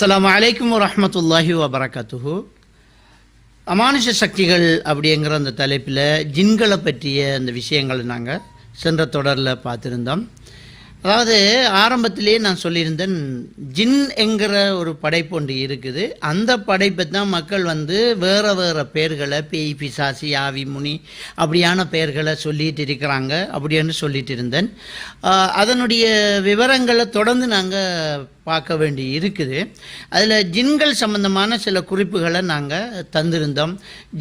அஸ்லாம் வலைக்கம் வரமத்துல்லாஹி வபரகாத்துஹு. அமானுஷ சக்திகள் அப்படிங்கிற அந்த தலைப்பில் ஜின்களை பற்றிய அந்த விஷயங்களை நாங்கள் சென்ற தொடரில் பார்த்துருந்தோம். அதாவது ஆரம்பத்திலேயே நான் சொல்லியிருந்தேன் ஜின் என்கிற ஒரு படைப்பு ஒன்று இருக்குது. அந்த படைப்பை தான் மக்கள் வந்து வேறு வேறு பெயர்களை பேய் பிசாசி ஆவி முனி அப்படியான பெயர்களை சொல்லிட்டு இருக்கிறாங்க அப்படின்னு சொல்லிட்டு இருந்தேன். அதனுடைய விவரங்களை தொடர்ந்து நாங்கள் பார்க்க வேண்டி இருக்குது. அதில் ஜின்கள் சம்பந்தமான சில குறிப்புகளை நாங்கள் தந்திருந்தோம்.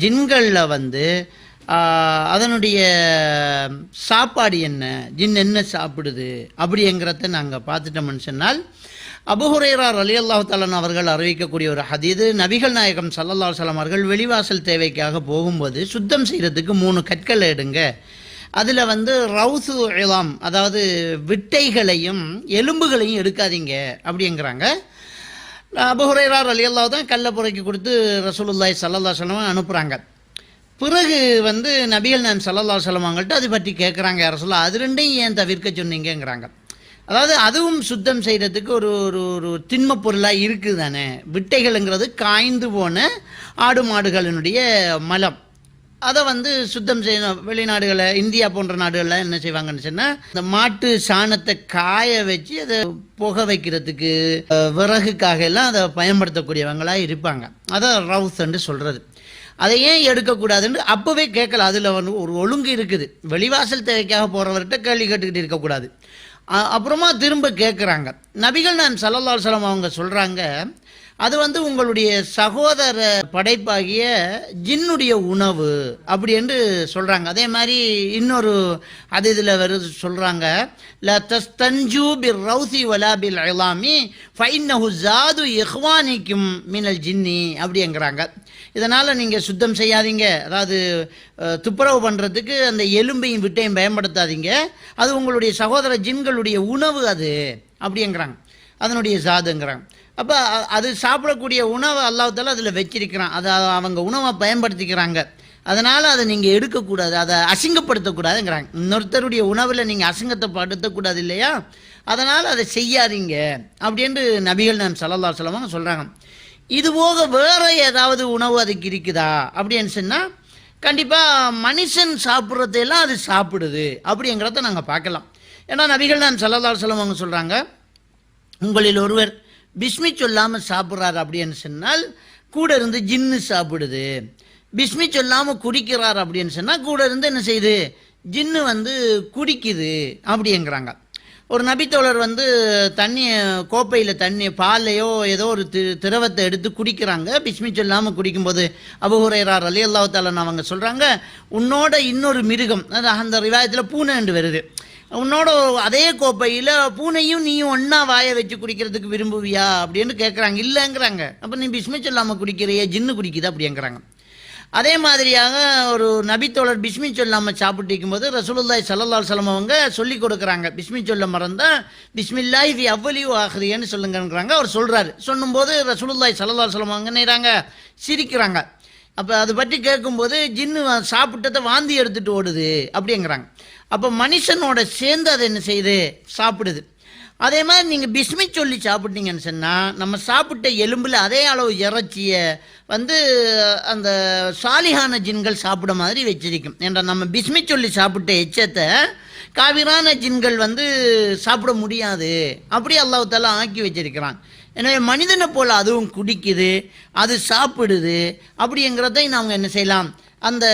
ஜின்களில் வந்து அதனுடைய சாப்பாடு என்ன? ஜின் என்ன சாப்பிடுது? அப்படிங்கிறத நாங்கள் பார்த்துட்டோம்னு சொன்னால் அபுஹுரேரார் அலி அல்லாஹ் தாலன் அவர்கள் அறிவிக்கக்கூடிய ஒரு ஹதீது நபிகள் நாயகம் சல்லல்லா சலம் அவர்கள் வெளிவாசல் தேவைக்காக போகும்போது சுத்தம் செய்கிறதுக்கு மூணு கற்களை எடுங்க. அதில் வந்து ரவுசு இலாம் அதாவது விட்டைகளையும் எலும்புகளையும் எடுக்காதீங்க அப்படிங்கிறாங்க. அபுஹுரேரார் அலி அல்லாஹ் தான் கல்லை புரைக்கு கொடுத்து ரசூலுல்லாய் சல்லல்லா சலம் அனுப்புகிறாங்க பிறகு வந்து நபிகள் நான் சல்லல்லா சொல்லுவாங்கள்ட்ட அவங்கள்ட்ட அது பற்றி கேட்குறாங்க யார சொல்ல? அது ரெண்டையும் ஏன் தவிர்க்க சொன்னீங்கிறாங்க அதாவது அதுவும் சுத்தம் செய்கிறதுக்கு ஒரு ஒரு ஒரு திண்மப் பொருளாக இருக்குது தானே விட்டைகள்ங்கிறது காய்ந்து போன ஆடு மாடுகளினுடைய மலம். அதை வந்து சுத்தம் செய்யணும். வெளிநாடுகளை இந்தியா போன்ற நாடுகளில் என்ன செய்வாங்கன்னு சொன்னால் இந்த மாட்டு சாணத்தை காய வச்சு அதை புகை வைக்கிறதுக்கு விறகுக்காக எல்லாம் அதை பயன்படுத்தக்கூடியவங்களாக இருப்பாங்க. அதை ரவுஸ்ன்னு சொல்கிறது அதை ஏன் எடுக்கக்கூடாதுன்னு அப்போவே கேட்கல. அதில் வந்து ஒரு ஒழுங்கு இருக்குது. வெளிவாசல் தேவைக்காக போகிறவர்கிட்ட கேள்வி கேட்டுக்கிட்டு இருக்கக்கூடாது. அப்புறமா திரும்ப கேட்குறாங்க நபிகள் நான் சல்லல்லா சலம் அவங்க சொல்கிறாங்க அது வந்து உங்களுடைய சகோதர படைப்பாகிய ஜின்னுடைய உணவு அப்படி என்று சொல்கிறாங்க அதே மாதிரி இன்னொரு அது இதில் வருது சொல்கிறாங்க ல தஸ்தஞ்சு பிர் ரவுசி வலா பில் அலாமி ஃபைன்னஹு ஜாது இஹ்வானிக்கும் மினல் ஜின்னி அப்படிங்கிறாங்க இதனால் நீங்கள் சுத்தம் செய்யாதீங்க. அதாவது துப்புரவு பண்ணுறதுக்கு அந்த எலும்பையும் விட்டையும் பயன்படுத்தாதீங்க. அது உங்களுடைய சகோதர ஜின்களுடைய உணவு அது. அப்படிங்கிறாங்க அதனுடைய சாதுங்கிறாங்க அப்போ அது சாப்பிடக்கூடிய உணவை அல்லாஹால அதில் வச்சிருக்கிறான். அதை அவங்க உணவை பயன்படுத்திக்கிறாங்க. அதனால் அதை நீங்கள் எடுக்கக்கூடாது. அதை அசிங்கப்படுத்தக்கூடாதுங்கிறாங்க. இன்னொருத்தருடைய உணவில் நீங்கள் அசிங்கத்தை படுத்தக்கூடாது இல்லையா? அதனால் அதை செய்யாதீங்க. அப்படின்ட்டு நபிகள் நான் சல்லல்லா சொல்லவாங்க சொல்கிறாங்க இது போக வேற ஏதாவது உணவு அதுக்கு இருக்குதா? அப்படின்னு சொன்னால் கண்டிப்பாக மனுஷன் சாப்பிட்றதையெல்லாம் அது சாப்பிடுது அப்படிங்கிறத நாங்கள் பார்க்கலாம். ஏன்னா நபிகள் நான் சல்லல்லா சொல்லவங்க சொல்கிறாங்க உங்களில் ஒருவர் பிஸ்மி சொல்லாமல் சாப்பிட்றாரு அப்படின்னு சொன்னால் கூட இருந்து ஜின்னு சாப்பிடுது. பிஸ்மி சொல்லாமல் குடிக்கிறார் அப்படின்னு சொன்னால் கூட இருந்து என்ன செய்யுது? ஜின்னு வந்து குடிக்குது அப்படிங்கிறாங்க. ஒரு நபித்தோழர் வந்து தண்ணியை கோப்பையில் தண்ணி பாலையோ ஏதோ ஒரு தி திரவத்தை எடுத்து குடிக்கிறாங்க. பிஸ்மி சொல்லாமல் குடிக்கும்போது அபுஹுரேரார் அலி அல்லாத்தாலன் அவங்க சொல்கிறாங்க உன்னோட இன்னொரு மிருகம் அது அந்த ரிவாயத்தில் பூனைண்டு வருது. உன்னோட அதே கோப்பையில் பூனையும் நீயும் ஒன்றா வாயை வச்சு குடிக்கிறதுக்கு விரும்புவியா? அப்படின்னு கேட்குறாங்க இல்லைங்கிறாங்க. அப்போ நீ பிஸ்மி சொல்லாமல் குடிக்கிறியே? ஜின்னு குடிக்குது? அப்படிங்கிறாங்க அதே மாதிரியாக ஒரு நபித்தோழர் பிஸ்மி சொல்லாமல் சாப்பிட்டு இருக்கும்போது ரசூலுல்லாய் சல்லல்லாஹு சலம் அவங்க சொல்லி கொடுக்குறாங்க. பிஸ்மி சொல்ல மறந்தால் பிஸ்மில்லாய் இது அவ்வலியு ஆகுதுன்னு சொல்லுங்கிறாங்க அவர் சொல்கிறாரு சொல்லும்போது ரசூலுல்லாய் சல்லல்லாஹு சலம் அவங்க நேராங்க சிரிக்கிறாங்க. அப்போ அதை பற்றி கேட்கும்போது ஜின்னு சாப்பிட்டதை வாந்தி எடுத்துகிட்டு ஓடுது. அப்படிங்கிறாங்க அப்போ மனுஷனோட சேர்ந்து அதை என்ன செய்யுது? சாப்பிடுது. அதே மாதிரி நீங்கள் பிஸ்மி சொல்லி சாப்பிட்டீங்கன்னு சொன்னால் நம்ம சாப்பிட்ட எலும்பில் அதே அளவு இறைச்சியை வந்து அந்த சாலிகான ஜின்கள் சாப்பிட மாதிரி வச்சிருக்கும். ஏன்டா நம்ம பிஸ்மி சொல்லி சாப்பிட்ட எச்சத்தை காவிரான ஜின்கள் வந்து சாப்பிட முடியாது. அப்படி அல்லாஹால ஆக்கி வச்சிருக்கிறான். எனவே மனிதனை போல் அதுவும் குடிக்குது அது சாப்பிடுது. அப்படிங்கிறதை நாம் என்ன செய்யலாம்? அந்த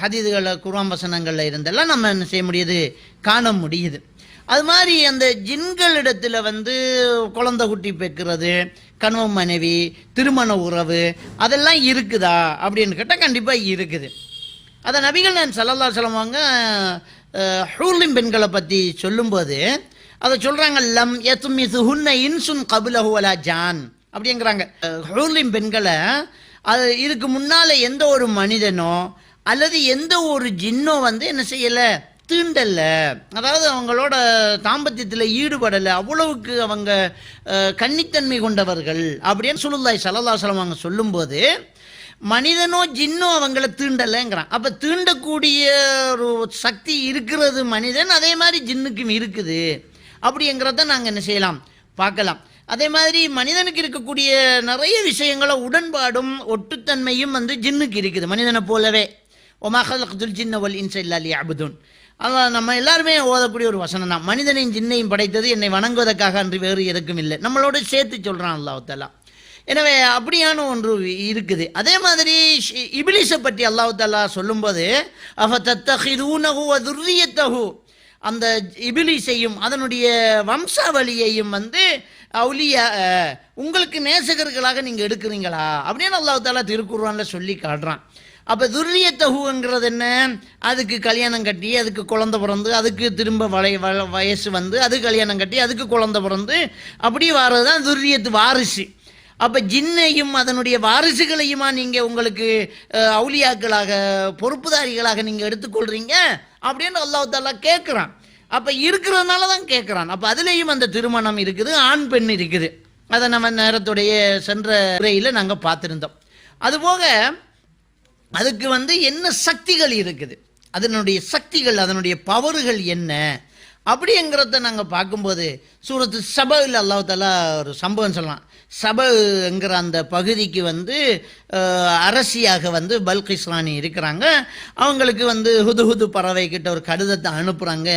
ஹதீதுகளை குரான் வசனங்களில் இருந்தெல்லாம் நம்ம என்ன செய்ய முடியுது? காண முடியுது. அது மாதிரி அந்த ஜின்களிடத்தில் வந்து குழந்தை குட்டி பெக்கிறது கணவன் மனைவி திருமண உறவு அதெல்லாம் இருக்குதா? அப்படின்னு கேட்டால் கண்டிப்பாக இருக்குது. அதை நபிகள் நான் சல்லல்லா சொல்லுவாங்க ஹூலிம் பெண்களை பற்றி சொல்லும்போது அதை சொல்கிறாங்க லம் எத்துமிசு ஹுன்ன இன்சுன் கபுலஹுவலா ஜான் அப்படிங்கிறாங்க. ஹூலிம் பெண்களை அது இதுக்கு முன்னால் எந்த ஒரு மனிதனோ அல்லது எந்த ஒரு ஜின்னோ வந்து என்ன செய்யலை? தீண்டலை. அதாவது அவங்களோட தாம்பத்தியத்தில் ஈடுபடலை. அவ்வளவுக்கு அவங்க கன்னித்தன்மை கொண்டவர்கள் அப்படின்னு சுலுல்லாய் சலல்லாசலம் அவங்க சொல்லும்போது மனிதனோ ஜின்னோ அவங்கள தீண்டலைங்கிறான். அப்போ தீண்டக்கூடிய ஒரு சக்தி இருக்கிறது மனிதன் அதே மாதிரி ஜின்னுக்கும் இருக்குது. அப்படிங்கிறத நாங்கள் என்ன செய்யலாம்? பார்க்கலாம். அதே மாதிரி மனிதனுக்கு இருக்கக்கூடிய நிறைய விஷயங்கள உடன்பாடும் ஒட்டுத்தன்மையும் வந்து ஜின்னுக்கு இருக்குது. மனிதனை போலவே. ஒமாஹல் ஜின்ன வல் இன்ச இல்லா லியஅபுதுன். அதான் நம்ம எல்லாருமே ஓதக்கூடிய ஒரு வசனம் தான். மனிதனையும் ஜின்னையும் படைத்தது என்னை வணங்குவதற்காக அன்று வேறு எதுக்கும் இல்லை. நம்மளோட சேர்த்து சொல்கிறான் அல்லாஹ் எனவே அப்படியான ஒன்று இருக்குது. அதே மாதிரி ஷி- இபிலிஸை பற்றி அல்லாஹ் தாலா சொல்லும்போது அவ தத்தஹிதூனஹு அதுர்ரியத்தஹு அந்த இபிலிசையும் அதனுடைய வம்சாவளியையும் வந்து அவுலியா உங்களுக்கு நேசகர்களாக நீங்கள் எடுக்கிறீங்களா? அப்படின்னு அல்லாஹ் தாலா திருக்குறான்ல சொல்லி காட்டுறான். அப்போ துர்ரியத்தகுங்கிறது என்ன? அதுக்கு கல்யாணம் கட்டி அதுக்கு குழந்த பிறந்து அதுக்கு திரும்ப வளை வயசு வந்து அது கல்யாணம் கட்டி அதுக்கு குழந்த பிறந்து அப்படி வர்றது தான் துர்ரியத்து வாரிசு. அப்போ ஜின்னையும் அதனுடைய வாரிசுகளையுமா நீங்கள் உங்களுக்கு அஹ், அவுலியாக்களாக பொறுப்புதாரிகளாக நீங்கள் எடுத்துக்கொள்கிறீங்க அப்படின்னு அல்லாஹ் தாலா கேட்குறான் அப்போ இருக்கிறதுனால தான் கேட்குறான் அப்போ அதுலேயும் அந்த திருமணம் இருக்குது ஆண் பெண் இருக்குது. அதை நம்ம நேரத்துடைய சென்ற உரையில் நாங்கள் பார்த்துருந்தோம். அதுபோக அதுக்கு வந்து என்ன சக்திகள் இருக்குது? அதனுடைய சக்திகள் அதனுடைய பவறுகள் என்ன? அப்படிங்கிறத நாங்கள் பார்க்கும்போது சூரத்து சபையில் அல்லாஹாலா ஒரு சம்பவம் சொல்லலாம். சபைங்கிற அந்த பகுதிக்கு வந்து அரசியாக வந்து பல்கிஸ் ராணி இருக்கிறாங்க. அவங்களுக்கு வந்து ஹுது ஹுது பறவை ஒரு கடிதத்தை அனுப்புகிறாங்க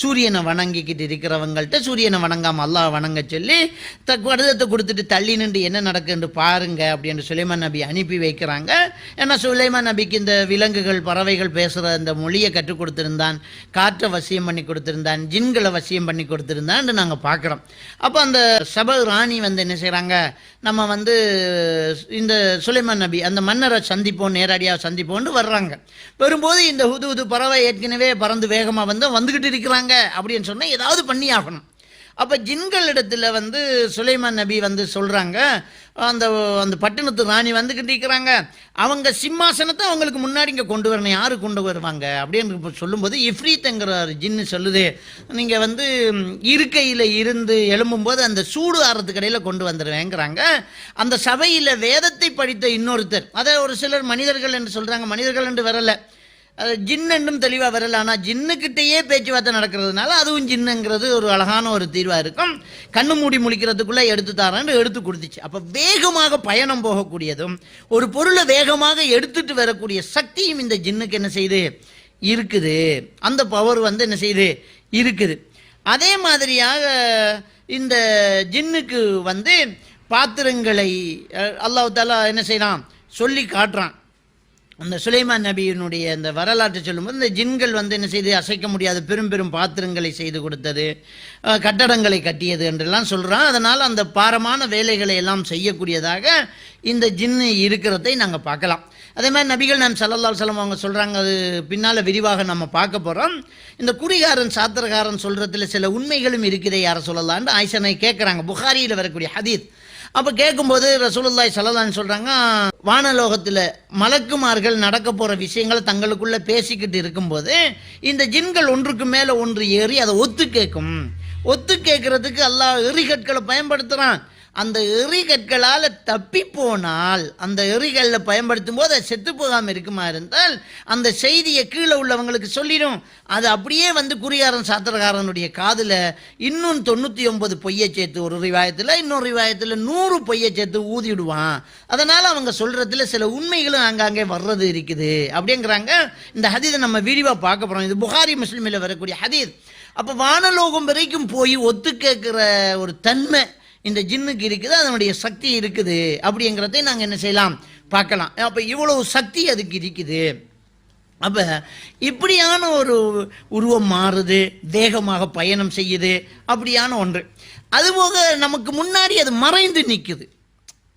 சூரியனை வணங்கிக்கிட்டு இருக்கிறவங்கள்ட்ட சூரியனை வணங்காமல் அல்லாஹ் வணங்க சொல்லி த கடிதத்தை கொடுத்துட்டு தள்ளி நின்று என்ன நடக்குன்னு பாருங்க அப்படின்னு சுலைமான் நபி அனுப்பி வைக்கிறாங்க. ஏன்னா சுலைமான் நபிக்கு இந்த விலங்குகள் பறவைகள் பேசுகிற அந்த மொழியை கற்றுக் கொடுத்துருந்தான். காற்றை வசியம் பண்ணி கொடுத்துருந்தான். ஜின்களை வசியம் பண்ணி கொடுத்துருந்தான்னு நாங்கள் பார்க்குறோம். அப்போ அந்த சப ராணி வந்து என்ன செய்கிறாங்க நம்ம வந்து இந்த சுலைமான் நபி அந்த மன்னரை சந்திப்போம் நேரடியாக சந்திப்போம்னு வர்றாங்க. வரும்போது இந்த ஹுது ஹுது பறவை ஏற்கனவே பறந்து வேகமாக வந்து வந்துக்கிட்டு இருக்கிறாங்க அப்படின்னு சொன்னால் ஏதாவது பண்ணி ஆகணும் அப்போ ஜின்கள் இடத்துல வந்து சுலைமான் நபி வந்து சொல்கிறாங்க அந்த அந்த பட்டணத்து ராணி வந்துக்கிட்டு இருக்கிறாங்க. அவங்க சிம்மாசனத்தை அவங்களுக்கு முன்னாடி இங்கே கொண்டு வரணும். யார் கொண்டு வருவாங்க? அப்படின்னு இப்ப சொல்லும்போது இஃப்ரீத்துங்கிற ஜின்னு சொல்லுது. நீங்கள் வந்து இருக்கையில் இருந்து எழும்பும்போது அந்த சூடு ஆறதுக்கு இடையில் கொண்டு வந்துடுவேங்கிறாங்க அந்த சபையில் வேதத்தை படித்த இன்னொருத்தர். அதை ஒரு சிலர் மனிதர்கள் என்று சொல்கிறாங்க மனிதர்கள் என்று வரலை. அது ஜின் என்றும் தெளிவாக வரல. ஆனால் ஜின்னுக்கிட்டேயே பேச்சுவார்த்தை நடக்கிறதுனால அதுவும் ஜின்னுங்கிறது ஒரு அழகான ஒரு தீர்வாக இருக்கும். கண்ணு மூடி முழிக்கிறதுக்குள்ளே எடுத்து தரேன்னு எடுத்து கொடுத்துச்சு. அப்போ வேகமாக பயணம் போகக்கூடியதும் ஒரு பொருளை வேகமாக எடுத்துட்டு வரக்கூடிய சக்தியும் இந்த ஜின்னுக்கு என்ன செய்யுது இருக்குது. அந்த பவர் வந்து என்ன செய்யுது இருக்குது. அதே மாதிரியாக இந்த ஜின்னுக்கு வந்து பாத்திரங்களை அஹ், என்ன செய்யலாம் சொல்லி காட்டுறான். அந்த சுலைமான் நபியினுடைய அந்த வரலாற்றை சொல்லும்போது இந்த ஜின்கள் வந்து என்ன செய்து அசைக்க முடியாத பெரும் பெரும் பாத்திரங்களை செய்து கொடுத்தது கட்டடங்களை கட்டியது என்றெல்லாம் சொல்கிறான் அதனால் அந்த பாரமான வேலைகளை எல்லாம் செய்யக்கூடியதாக இந்த ஜின்னு இருக்கிறதை நாங்கள் பார்க்கலாம். அதே மாதிரி நபிகள் நாம் சல்லல்லா செல்லம் அவங்க சொல்கிறாங்க அது பின்னால் விரிவாக நம்ம பார்க்க போகிறோம் இந்த குறிகாரன் சாத்திரகாரன் சொல்கிறதுல சில உண்மைகளும் இருக்குதே யாரை சொல்லலான்னு ஆயிஷனை கேட்குறாங்க புகாரியில் வரக்கூடிய ஹதீத் அப்போ கேட்கும்போது ரசூலுல்லாய் சலதான்னு சொல்கிறாங்க வானலோகத்தில் மலக்குமார்கள் நடக்க போகிற விஷயங்களை தங்களுக்குள்ளே பேசிக்கிட்டு இருக்கும்போது இந்த ஜின்கள் ஒன்றுக்கு மேலே ஒன்று ஏறி அதை ஒத்து கேட்கும் ஒத்து கேட்கறதுக்கு எல்லா எரிகற்களை பயன்படுத்துகிறான் அந்த எரிகற்களால் தப்பி போனால் அந்த எரிகளில் பயன்படுத்தும் போது அது செத்து போகாமல் இருக்குமா இருந்தால் அந்த செய்தியை கீழே உள்ளவங்களுக்கு சொல்லிடும். அது அப்படியே வந்து குறியாரன் சாத்திரக்காரனுடைய காதில் இன்னும் தொண்ணூற்றி ஒன்பது பொய்யை சேர்த்து ஒரு ரிவாயத்தில் இன்னொரு ரிவாயத்தில் நூறு பொய்யை சேர்த்து ஊதிடுவான். அதனால் அவங்க சொல்கிறதுல சில உண்மைகளும் அங்கங்கே வர்றது இருக்குது. அப்படிங்கிறாங்க. இந்த ஹதீதை நம்ம விரிவாக பார்க்க போகிறோம் இது புகாரி முஸ்லீமில் வரக்கூடிய ஹதீத். அப்போ வானலோகம் வரைக்கும் போய் ஒத்து கேட்குற ஒரு தன்மை இந்த ஜின்னுக்கு இருக்குது அதனுடைய சக்தி இருக்குது அப்படிங்கிறதை நாங்கள் என்ன செய்யலாம்? பார்க்கலாம். அப்போ இவ்வளவு சக்தி அதுக்கு இருக்குது. அப்போ இப்படியான ஒரு உருவம் மாறுது தேகமாக பயணம் செய்யுது அப்படியான ஒன்று. அதுபோக நமக்கு முன்னாடி அது மறைந்து நிற்குது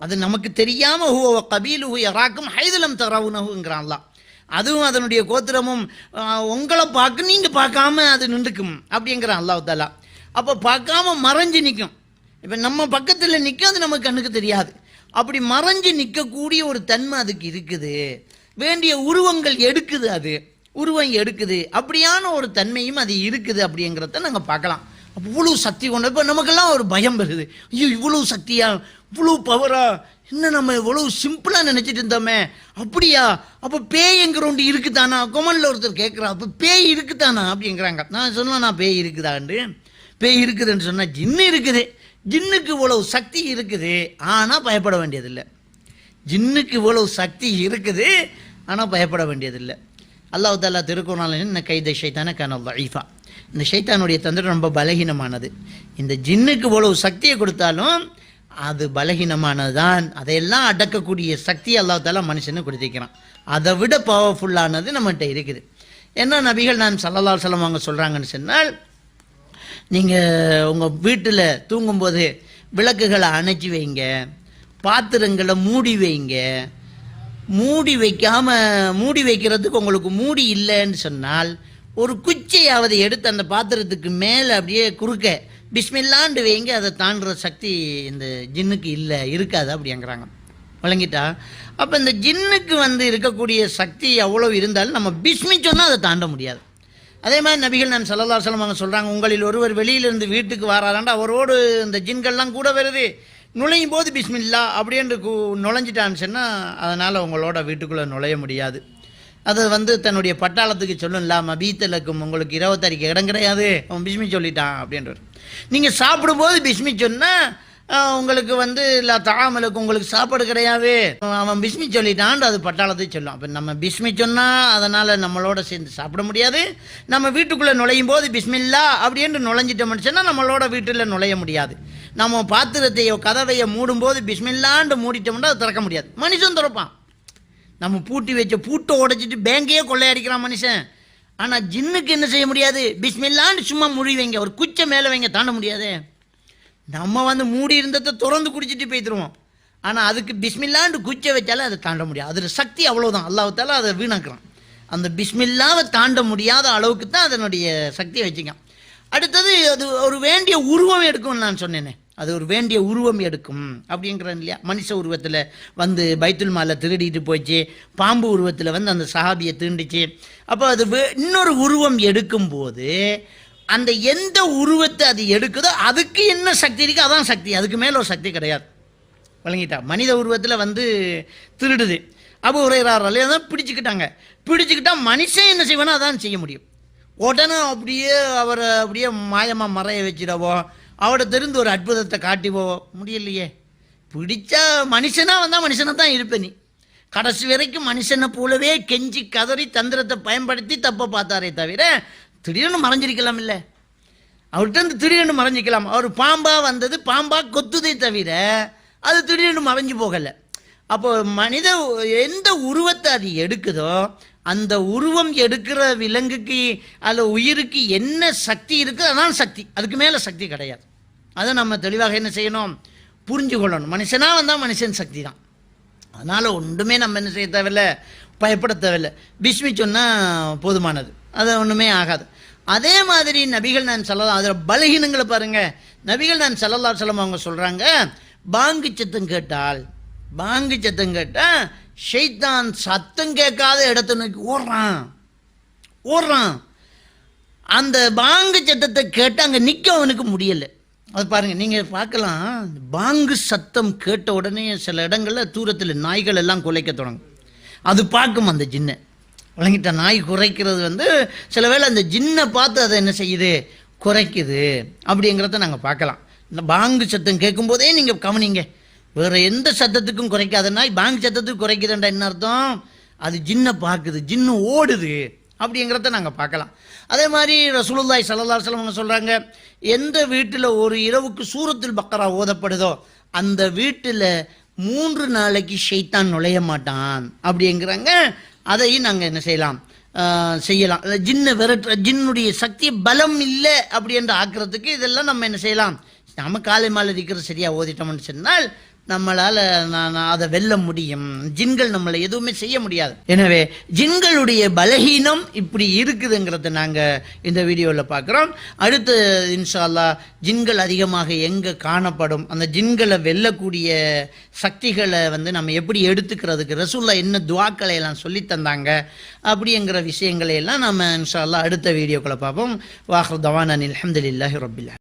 அது நமக்கு தெரியாமல் ஹூ கபீலு யராக்கும் ஹைதலம் தரவுனகுங்கிறான்லாம் அதுவும் அதனுடைய கோத்திரமும் உங்களை பார்க்க நீங்கள் பார்க்காம அது நின்றுக்கும் அப்படிங்கிறான் அல்லாஹ் தாலா அப்போ பார்க்காம மறைஞ்சு நிற்கும் இப்போ நம்ம பக்கத்தில் நிற்கும் அது நமக்கு கண்ணுக்கு தெரியாது. அப்படி மறைஞ்சு நிற்கக்கூடிய ஒரு தன்மை அதுக்கு இருக்குது. வேண்டிய உருவங்கள் எடுக்குது அது. உருவம் எடுக்குது. அப்படியான ஒரு தன்மையும் அது இருக்குது அப்படிங்கிறத நாங்கள் பார்க்கலாம். அப்போ இவ்வளோ சக்தி கொண்டு இப்போ நமக்கெல்லாம் ஒரு பயம் வருது. ஐயோ இவ்வளோ சக்தியா இவ்வளோ பவரா என்ன நம்ம இவ்வளோ சிம்பிளாக நினச்சிட்டு இருந்தோமே? அப்படியா? அப்போ பேய் ஒன்று இருக்குதானா? கொமனில் ஒருத்தர் கேட்குறா அப்போ பேய் இருக்குதானா? அப்படிங்கிறாங்க. நான் சொன்னேன் நான் பேய் இருக்குதாண்டு? பேய் இருக்குதுன்னு சொன்னால் ஜின்னு இருக்குது. ஜின்னுக்கு இவ்வளவு சக்தி இருக்குது ஆனால் பயப்பட வேண்டியதில்லை. ஜின்னுக்கு இவ்வளவு சக்தி இருக்குது ஆனால் பயப்பட வேண்டியதில்லை. அல்லாஹ் தாலா திருக்குறள் என்ன கைதை ஷைத்தான கனல் ஐஃபா இந்த ஷைத்தானுடைய தந்திரம் ரொம்ப பலகீனமானது. இந்த ஜின்னுக்கு இவ்வளவு சக்தியை கொடுத்தாலும் அது பலகீனமானது தான் அதையெல்லாம் அடக்கக்கூடிய சக்தி அல்லாஹ் தாலா மனுஷனுக்கு கொடுத்திருக்கிறான். அதை விட பவர்ஃபுல்லானது நம்மகிட்ட இருக்குது. என்ன நபிகள் நான் சல்லல்லா சொல்லம் அவங்க சொல்கிறாங்கன்னு சொன்னால் நீங்கள் உங்கள் வீட்டில் தூங்கும்போது விளக்குகளை அணைச்சி வைங்க பாத்திரங்களை மூடி வைங்க. மூடி வைக்காமல் மூடி வைக்கிறதுக்கு உங்களுக்கு மூடி இல்லைன்னு சொன்னால் ஒரு குச்சியாவது எடுத்து அந்த பாத்திரத்துக்கு மேலே அப்படியே குறுக்க பிஸ்மில்லாண்டு வைங்க அதை தாண்டுற சக்தி இந்த ஜின்னுக்கு இல்லை இருக்காது அப்படிங்கிறாங்க. விளங்கிட்டா? அப்போ இந்த ஜின்னுக்கு வந்து இருக்கக்கூடிய சக்தி எவ்வளோ இருந்தாலும் நம்ம பிஸ்மி சொன்னால் அதை தாண்ட முடியாது. அதே மாதிரி நபிகள் நான் சல்லல்லா சொல்லம் அவங்க சொல்கிறாங்க உங்களில் ஒருவர் வெளியிலிருந்து வீட்டுக்கு வராதாண்டா அவரோடு இந்த ஜின்கள்லாம் கூட வருது. நுழையும் போது பிஸ்மில்லா அப்படின்ட்டு கு நுழைஞ்சிட்டான்னு சொன்னால் அதனால் உங்களோட வீட்டுக்குள்ளே நுழைய முடியாது. அது வந்து தன்னுடைய பட்டாளத்துக்கு சொல்லும்ல மபீத்தலுக்கும் உங்களுக்கு இருபத்தாறுக்கு இடம் கிடையாது. அவன் பிஸ்மி சொல்லிட்டான் அப்படின்றார். நீங்கள் சாப்பிடும்போது பிஸ்மி சொன்னால் உங்களுக்கு வந்து இல்லை தாமலுக்கு உங்களுக்கு சாப்பாடு கிடையாது. அவன் பிஸ்மி சொல்லிட்டான் அது பட்டாளத்தை சொல்லும். அப்போ நம்ம பிஸ்மி சொன்னால் அதனால் நம்மளோட சேர்ந்து சாப்பிட முடியாது. நம்ம வீட்டுக்குள்ளே நுழையும் போது பிஸ்மில்லா அப்படின்னு நுழைஞ்சிட்டோம்னு சொன்னால் நம்மளோட வீட்டில் நுழைய முடியாது. நம்ம பாத்திரத்தையோ கதவையோ மூடும்போது பிஸ்மில்லாண்டு மூடிட்டோம்னா அது திறக்க முடியாது. மனுஷன் திறப்பான். நம்ம பூட்டி வச்ச பூட்டை உடைச்சிட்டு பேங்கையே கொள்ளையடிக்கிறான் மனுஷன். ஆனால் ஜின்னுக்கு என்ன செய்ய முடியாது? பிஸ்மில்லான்னு சும்மா மூடி வைங்க ஒரு குச்சை மேலே வைங்க தாண்ட முடியாதே. நம்ம வந்து மூடி இருந்ததை திறந்து குடிச்சிட்டு போய்த்துருவோம் ஆனால் அதுக்கு பிஸ்மில்லாண்டு குச்சை வச்சாலே அதை தாண்ட முடியாது. அதில் சக்தி அவ்வளோதான் அல்லாஹால அதை வீணாக்குறான். அந்த பிஸ்மில்லாவை தாண்ட முடியாத அளவுக்கு தான் அதனுடைய சக்தியை வச்சுக்கான். அடுத்தது அது ஒரு வேண்டிய உருவம் எடுக்கும்னு நான் சொன்னேனே. அது ஒரு வேண்டிய உருவம் எடுக்கும் அப்படிங்கிறேன் இல்லையா? மனுஷ உருவத்தில் வந்து பைத்துல் மாலை திருடிட்டு போச்சு. பாம்பு உருவத்தில் வந்து அந்த சஹாபியை தீண்டுச்சு. அப்போ அது வே- இன்னொரு உருவம் எடுக்கும்போது அந்த எந்த உருவத்தை அது எடுக்குதோ அதுக்கு என்ன சக்தி இருக்கோ அதான் சக்தி. அதுக்கு மேலே ஒரு சக்தி கிடையாது. வழங்கிட்டா. மனித உருவத்தில் வந்து திருடுது. அப்போ உரையறாரில் தான் பிடிச்சிக்கிட்டாங்க. பிடிச்சிக்கிட்டால் மனுஷன் என்ன செய்வானோ அதான் செய்ய முடியும். உடனே அப்படியே அவரை அப்படியே மாயமாக மறைய வச்சிடவோ அவரை தெரிந்து ஒரு அற்புதத்தை காட்டிவோ முடியலையே. பிடிச்சா மனுஷனா வந்தால் மனுஷனாக தான் இருப்பேன் நீ. கடைசி வரைக்கும் மனுஷனை போலவே கெஞ்சி கதறி தந்திரத்தை பயன்படுத்தி தப்பை பார்த்தாரே தவிர திடீர்னு மறைஞ்சிருக்கலாம் இல்லை அவர்கிட்ட இருந்து திடீர்னு மறைஞ்சிக்கலாம். அவர் பாம்பாக வந்தது பாம்பாக கொத்துதே தவிர அது திடீர்னு மறைஞ்சு போகலை. அப்போ மனித எந்த உருவத்தை அது எடுக்குதோ அந்த உருவம் எடுக்கிற விலங்குக்கு அல்ல உயிருக்கு என்ன சக்தி இருக்குது அதான் சக்தி. அதுக்கு மேலே சக்தி கிடையாது. அதை நம்ம தெளிவாக என்ன செய்யணும்? புரிஞ்சு கொள்ளணும் மனுஷனாக வந்தால் மனுஷன் சக்தி தான். அதனால் ஒன்றுமே நம்ம என்ன செய்ய தேவையில்ல? பயப்பட தேவையில்ல. பிஸ்மி சொன்னால் போதுமானது. அது ஒன்றுமே ஆகாது. அதே மாதிரி நபிகள் நான் சொல்லலாம் அதில் பலகீனங்களை பாருங்கள் நபிகள் நான் சல்லல்லா சொல்லம் அவங்க சொல்கிறாங்க பாங்கு சத்தம் கேட்டால் பாங்கு சத்தம் கேட்டால் ஷைத்தான் சத்தம் கேட்காத இடத்த நோக்கி ஓடுறான். ஓடுறான். அந்த பாங்கு சத்தத்தை கேட்டு அங்கே நிற்க அவனுக்கு முடியலை. அது பாருங்கள் நீங்கள் பார்க்கலாம். பாங்கு சத்தம் கேட்ட உடனே சில இடங்களில் தூரத்தில் நாய்கள் எல்லாம் குலைக்க தொடங்கும். அது பார்க்கும் அந்த ஜின்னை. விளங்கிட்ட நாய் குறைக்கிறது வந்து சில வேளை அந்த ஜின்னை பார்த்து அதை என்ன செய்யுது? குறைக்குது. அப்படிங்கிறத நாங்கள் பார்க்கலாம். இந்த பாங்கு சத்தம் கேட்கும்போதே நீங்கள் கவனிங்க. வேறு எந்த சத்தத்துக்கும் குறைக்காத நாய் பாங்கு சத்தத்துக்கு குறைக்குதுண்டா என்ன அர்த்தம்? அது ஜின்னை பார்க்குது ஜின்னு ஓடுது அப்படிங்கிறத நாங்கள் பார்க்கலாம். அதே மாதிரி ரசூலுல்லாய் சல்லா அலைஹி சொல்கிறாங்க எந்த வீட்டில் ஒரு இரவுக்கு சூரத்தில் பக்கரா ஓதப்படுதோ அந்த வீட்டில் மூன்று நாளைக்கு ஷைத்தான் நுழைய மாட்டான் அப்படிங்கிறாங்க அதையும் நாங்கள் என்ன செய்யலாம்? செய்யலாம். ஜின்னு விரட்டு ஜின்னுடைய சக்தி பலம் இல்லை அப்படி என்று ஆக்குறதுக்கு இதெல்லாம் நம்ம என்ன செய்யலாம்? நம்ம காலை மாலை இருக்கிறது சரியாக ஓதிட்டோம்னு சொன்னால் நம்மளால் நான் அதை வெல்ல முடியும். ஜின்கள் நம்மளை எதுவுமே செய்ய முடியாது. எனவே ஜின்களுடைய பலகீனம் இப்படி இருக்குதுங்கிறத நாங்கள் இந்த வீடியோவில் பார்க்குறோம். அடுத்து இன்ஷால்லா ஜின்கள் அதிகமாக எங்கே காணப்படும்? அந்த ஜின்களை வெல்லக்கூடிய சக்திகளை வந்து நம்ம எப்படி எடுத்துக்கிறதுக்கு? ரசூல்லா என்ன துவாக்களை எல்லாம் சொல்லி தந்தாங்க? அப்படிங்கிற விஷயங்களை எல்லாம் நம்ம இன்ஷால்லா அடுத்த வீடியோக்களை பார்ப்போம். வாஹர் தவான் அனில் அஹமதுல்லாஹி ரபில்லா